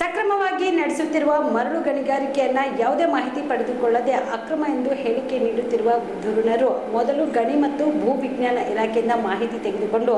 ಸಕ್ರಮವಾಗಿ ನಡೆಸುತ್ತಿರುವ ಮರಳು ಗಣಿಗಾರಿಕೆಯನ್ನ ಯಾವುದೇ ಮಾಹಿತಿ ಪಡೆದುಕೊಳ್ಳದೆ ಅಕ್ರಮ ಎಂದು ಹೇಳಿಕೆ ನೀಡುತ್ತಿರುವ ಧುರುಣರು ಮೊದಲು ಗಣಿ ಮತ್ತು ಭೂ ವಿಜ್ಞಾನ ಇಲಾಖೆಯಿಂದ ಮಾಹಿತಿ ತೆಗೆದುಕೊಂಡು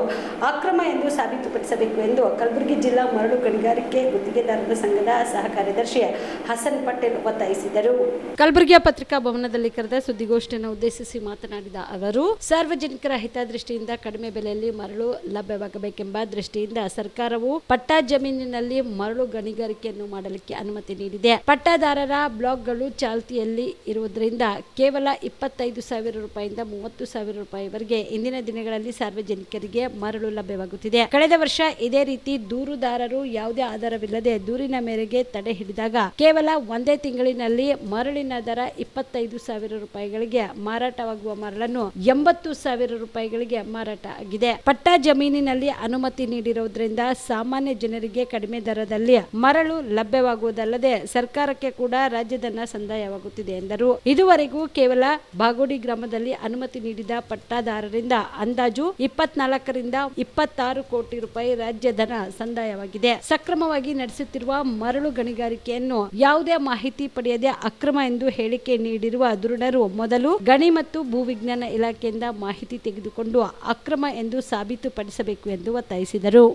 ಅಕ್ರಮ ಎಂದು ಸಾಬೀತುಪಡಿಸಬೇಕು ಎಂದು ಕಲಬುರಗಿ ಜಿಲ್ಲಾ ಮರಳು ಗಣಿಗಾರಿಕೆ ಗುತ್ತಿಗೆದಾರರ ಸಂಘದ ಸಹ ಕಾರ್ಯದರ್ಶಿ ಹಸನ್ ಪಟೇಲ್ ಒತ್ತಾಯಿಸಿದರು. ಕಲಬುರಗಿಯ ಪತ್ರಿಕಾ ಭವನದಲ್ಲಿ ಕರೆದ ಸುದ್ದಿಗೋಷ್ಠಿಯನ್ನು ಉದ್ದೇಶಿಸಿ ಮಾತನಾಡಿದ ಅವರು, ಸಾರ್ವಜನಿಕರ ಹಿತದೃಷ್ಟಿಯಿಂದ ಕಡಿಮೆ ಬೆಲೆಯಲ್ಲಿ ಮರಳು ಲಭ್ಯವಾಗಬೇಕೆಂಬ ದೃಷ್ಟಿಯಿಂದ ಸರ್ಕಾರವು ಪಟ್ಟಾ ಜಮೀನಿನಲ್ಲಿ ಮರಳು ಗಣಿಗಾರಿಕೆಯನ್ನು ಮಾಡಲಿಕ್ಕೆ ಅನುಮತಿ ನೀಡಿದೆ. ಪಟ್ಟಾದಾರರ ಬ್ಲಾಕ್ಗಳು ಚಾಲ್ತಿಯಲ್ಲಿ ಇರುವುದರಿಂದ ಕೇವಲ ಇಪ್ಪತ್ತೈದು ಸಾವಿರ ರೂಪಾಯಿಯಿಂದ ಮೂವತ್ತು ಸಾವಿರ ರೂಪಾಯಿವರೆಗೆ ಇಂದಿನ ದಿನಗಳಲ್ಲಿ ಸಾರ್ವಜನಿಕರಿಗೆ ಮರಳು ಲಭ್ಯವಾಗುತ್ತಿದೆ. ಕಳೆದ ವರ್ಷ ಇದೇ ರೀತಿ ದೂರುದಾರರು ಯಾವುದೇ ಆಧಾರವಿಲ್ಲದೆ ದೂರಿನ ಮೇರೆಗೆ ತಡೆ ಹಿಡಿದಾಗ ಕೇವಲ ಒಂದೇ ತಿಂಗಳಿನಲ್ಲಿ ಮರಳಿನ ದರ ಇಪ್ಪತ್ತೈದು ಸಾವಿರ ರೂಪಾಯಿಗಳಿಗೆ ಮಾರಾಟವಾಗುವ ಮರಳನ್ನು ಎಂಬತ್ತು ಸಾವಿರ ರೂಪಾಯಿಗಳಿಗೆ ಮಾರಾಟ ಆಗಿದೆ. ಪಟ್ಟಾ ಜಮೀನಿನಲ್ಲಿ ಅನುಮತಿ ನೀಡಿರುವುದರಿಂದ ಸಾಮಾನ್ಯ ಜನರಿಗೆ ಕಡಿಮೆ ದರದಲ್ಲಿ ಮರಳು ಲಭ್ಯವಾಗುವುದಲ್ಲದೆ ಸರ್ಕಾರಕ್ಕೆ ಕೂಡ ರಾಜ್ಯದನ್ನ ಸಂದಾಯವಾಗುತ್ತಿದೆ ಎಂದರು. ಇದುವರೆಗೂ ಕೇವಲ ಬಾಗೋಡಿ ಗ್ರಾಮದಲ್ಲಿ ಅನುಮತಿ ನೀಡಿದ ಪಟ್ಟಾದಾರರಿಂದ ಅಂದಾಜು ಇಪ್ಪತ್ನಾಲ್ಕರಿಂದ ಇಪ್ಪತ್ತಾರು ಕೋಟಿ ರೂಪಾಯಿ ರಾಜ್ಯಧನ ಸಂದಾಯವಾಗಿದೆ. ಸಕ್ರಮವಾಗಿ ನಡೆಸುತ್ತಿರುವ ಮರಳು ಗಣಿಗಾರಿಕೆಯನ್ನು ಯಾವುದೇ ಮಾಹಿತಿ ಪಡೆಯದೆ ಅಕ್ರಮ ಎಂದು ಹೇಳಿಕೆ ನೀಡಿರುವ ದುರುಣರು ಮೊದಲು ಗಣಿ ಮತ್ತು ಭೂವಿಜ್ಞಾನ ಇಲಾಖೆಯಿಂದ ಮಾಹಿತಿ ತೆಗೆದುಕೊಂಡು ಅಕ್ರಮ ಎಂದು ಸಾಬೀತುಪಡಿಸಬೇಕು ಎಂದು ಒತ್ತಾಯಿಸಿದರು.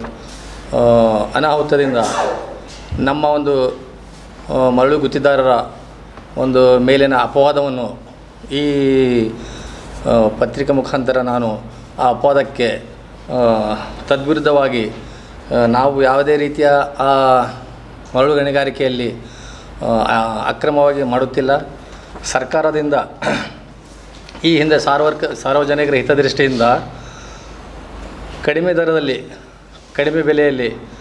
ಅನಾಹುತದಿಂದ ನಮ್ಮ ಒಂದು ಮರಳು ಗುತ್ತಿದಾರರ ಒಂದು ಮೇಲಿನ ಅಪವಾದವನ್ನು ಈ ಪತ್ರಿಕೆ ಮುಖಾಂತರ ನಾನು ಆ ಅಪವಾದಕ್ಕೆ ತದ್ವಿರುದ್ಧವಾಗಿ ನಾವು ಯಾವುದೇ ರೀತಿಯ, ಆ, ಮರಳು ಗಣಿಗಾರಿಕೆಯಲ್ಲಿ ಅಕ್ರಮವಾಗಿ ಮಾಡುತ್ತಿಲ್ಲ. ಸರ್ಕಾರದಿಂದ ಈ ಹಿಂದೆ ಸಾರ್ವರ್ಕ, ಸಾರ್ವಜನಿಕರ ಹಿತದೃಷ್ಟಿಯಿಂದ ಕಡಿಮೆ ದರದಲ್ಲಿ, ಕಡಿಮೆ ಬೆಲೆಯಲ್ಲಿ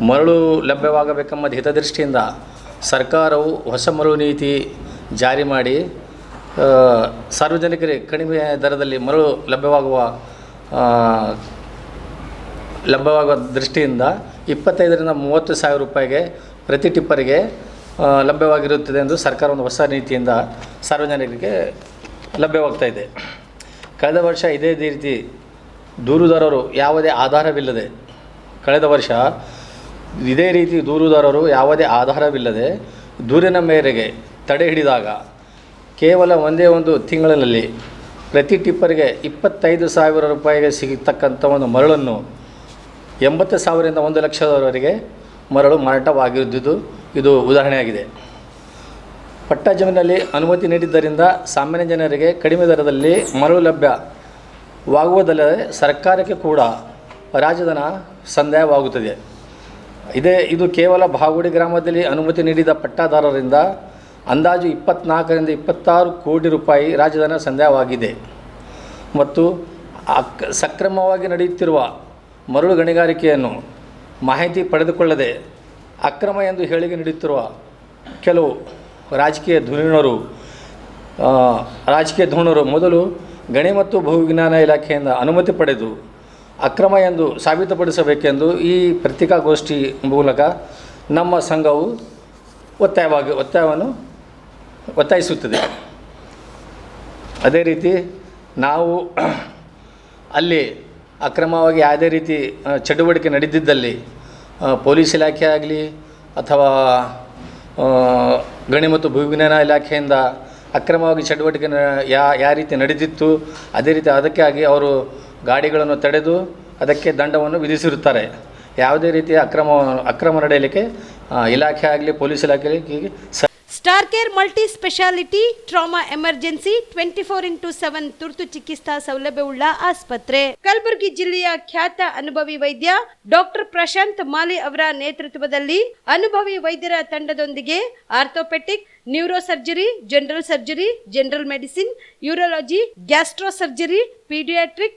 ಮರಳು ಲಭ್ಯವಾಗಬೇಕೆಂಬ ಹಿತದೃಷ್ಟಿಯಿಂದ ಸರ್ಕಾರವು ಹೊಸ ಮರಳು ನೀತಿ ಜಾರಿ ಮಾಡಿ ಸಾರ್ವಜನಿಕರಿಗೆ ಕಡಿಮೆ ದರದಲ್ಲಿ ಮರಳು ಲಭ್ಯವಾಗುವ ಲಭ್ಯವಾಗುವ ದೃಷ್ಟಿಯಿಂದ ಇಪ್ಪತ್ತೈದರಿಂದ ಮೂವತ್ತು ಸಾವಿರ ರೂಪಾಯಿಗೆ ಪ್ರತಿ ಟಿಪ್ಪರಿಗೆ ಲಭ್ಯವಾಗಿರುತ್ತದೆ ಎಂದು ಸರ್ಕಾರ ಒಂದು ಹೊಸ ನೀತಿಯಿಂದ ಸಾರ್ವಜನಿಕರಿಗೆ ಲಭ್ಯವಾಗ್ತಾ ಇದೆ. ಕಳೆದ ವರ್ಷ ಇದೇ ರೀತಿ ದೂರುದಾರರು ಯಾವುದೇ ಆಧಾರವಿಲ್ಲದೆ, ಕಳೆದ ವರ್ಷ ಇದೇ ರೀತಿ ದೂರುದಾರರು ಯಾವುದೇ ಆಧಾರವಿಲ್ಲದೆ ದೂರಿನ ಮೇರೆಗೆ ತಡೆ ಹಿಡಿದಾಗ ಕೇವಲ ಒಂದೇ ಒಂದು ತಿಂಗಳಿನಲ್ಲಿ ಪ್ರತಿ ಟಿಪ್ಪರಿಗೆ ಇಪ್ಪತ್ತೈದು ಸಾವಿರ ರೂಪಾಯಿಗೆ ಸಿಗತಕ್ಕಂಥ ಒಂದು ಮರಳನ್ನು ಎಂಬತ್ತು ಸಾವಿರದಿಂದ ಒಂದು ಲಕ್ಷದವರೆಗೆ ಮರಳು ಮಾರಾಟವಾಗಿದ್ದುದು ಇದು ಉದಾಹರಣೆಯಾಗಿದೆ. ಪಟ್ಟ ಜಮೀನಲ್ಲಿ ಅನುಮತಿ ನೀಡಿದ್ದರಿಂದ ಸಾಮಾನ್ಯ ಜನರಿಗೆ ಕಡಿಮೆ ದರದಲ್ಲಿ ಮರಳು ಲಭ್ಯವಾಗುವುದಲ್ಲದೆ ಸರ್ಕಾರಕ್ಕೆ ಕೂಡ ರಾಜಧನ ಸಂದಾಯವಾಗುತ್ತದೆ. ಇದೇ, ಇದು ಕೇವಲ ಬಾಗುಡಿ ಗ್ರಾಮದಲ್ಲಿ ಅನುಮತಿ ನೀಡಿದ ಪಟ್ಟಾದಾರರಿಂದ ಅಂದಾಜು ಇಪ್ಪತ್ನಾಲ್ಕರಿಂದ ಇಪ್ಪತ್ತಾರು ಕೋಟಿ ರೂಪಾಯಿ ರಾಜಧನ ಸಂದಾಯವಾಗಿದೆ. ಮತ್ತು ಅಕ್, ಸಕ್ರಮವಾಗಿ ನಡೆಯುತ್ತಿರುವ ಮರಳು ಗಣಿಗಾರಿಕೆಯನ್ನು ಮಾಹಿತಿ ಪಡೆದುಕೊಳ್ಳದೆ ಅಕ್ರಮ ಎಂದು ಹೇಳಿಕೆ ನೀಡುತ್ತಿರುವ ಕೆಲವು ರಾಜಕೀಯ ಧುರೀಣರು ರಾಜಕೀಯ ಧೋರಣರು ಮೊದಲು ಗಣಿ ಮತ್ತು ಭೂವಿಜ್ಞಾನ ಇಲಾಖೆಯಿಂದ ಅನುಮತಿ ಪಡೆದು ಅಕ್ರಮ ಎಂದು ಸಾಬೀತುಪಡಿಸಬೇಕೆಂದು ಈ ಪತ್ರಿಕಾಗೋಷ್ಠಿ ಮೂಲಕ ನಮ್ಮ ಸಂಘವು ಒತ್ತಾಯವಾಗಿ, ಒತ್ತಾಯವನ್ನು ಒತ್ತಾಯಿಸುತ್ತದೆ. ಅದೇ ರೀತಿ ನಾವು ಅಲ್ಲಿ ಅಕ್ರಮವಾಗಿ ಯಾವುದೇ ರೀತಿ ಚಟುವಟಿಕೆ ನಡೆದಿದ್ದಲ್ಲಿ ಪೊಲೀಸ್ ಇಲಾಖೆ ಆಗಲಿ ಅಥವಾ ಗಣಿ ಮತ್ತು ಭೂವಿಜ್ಞಾನ ಇಲಾಖೆಯಿಂದ ಅಕ್ರಮವಾಗಿ ಚಟುವಟಿಕೆ ಯಾ ಯಾವ ರೀತಿ ನಡೆದಿತ್ತು, ಅದೇ ರೀತಿ ಅದಕ್ಕಾಗಿ ಅವರು ಗಾಡಿಗಳನ್ನು ತಡೆದು ಅದಕ್ಕೆ ದಂಡವನ್ನು ವಿಧಿಸಿರುತ್ತಾರೆ. ಯಾವುದೇ ರೀತಿಯ ಅಕ್ರಮ ಅಕ್ರಮ ನಡೆಯಲಿಕ್ಕೆ ಇಲಾಖೆ ಆಗಲಿ, ಪೊಲೀಸ್ ಇಲಾಖೆ Star Care multi speciality trauma emergency twenty four into seven ತುರ್ತು ಚಿಕಿತ್ಸಾ ಸೌಲಭ್ಯವುಳ್ಳ ಆಸ್ಪತ್ರೆ. ಕಲಬುರಗಿ ಜಿಲ್ಲೆಯ ಖ್ಯಾತ ಅನುಭವಿ ವೈದ್ಯ ಡಾಕ್ಟರ್ ಪ್ರಶಾಂತ್ ಮಾಲಿ ಅವರ ನೇತೃತ್ವದಲ್ಲಿ ಅನುಭವಿ ವೈದ್ಯರ ತಂಡದೊಂದಿಗೆ orthopaedic neuro surgery general surgery, general medicine, urology gastro surgery paediatric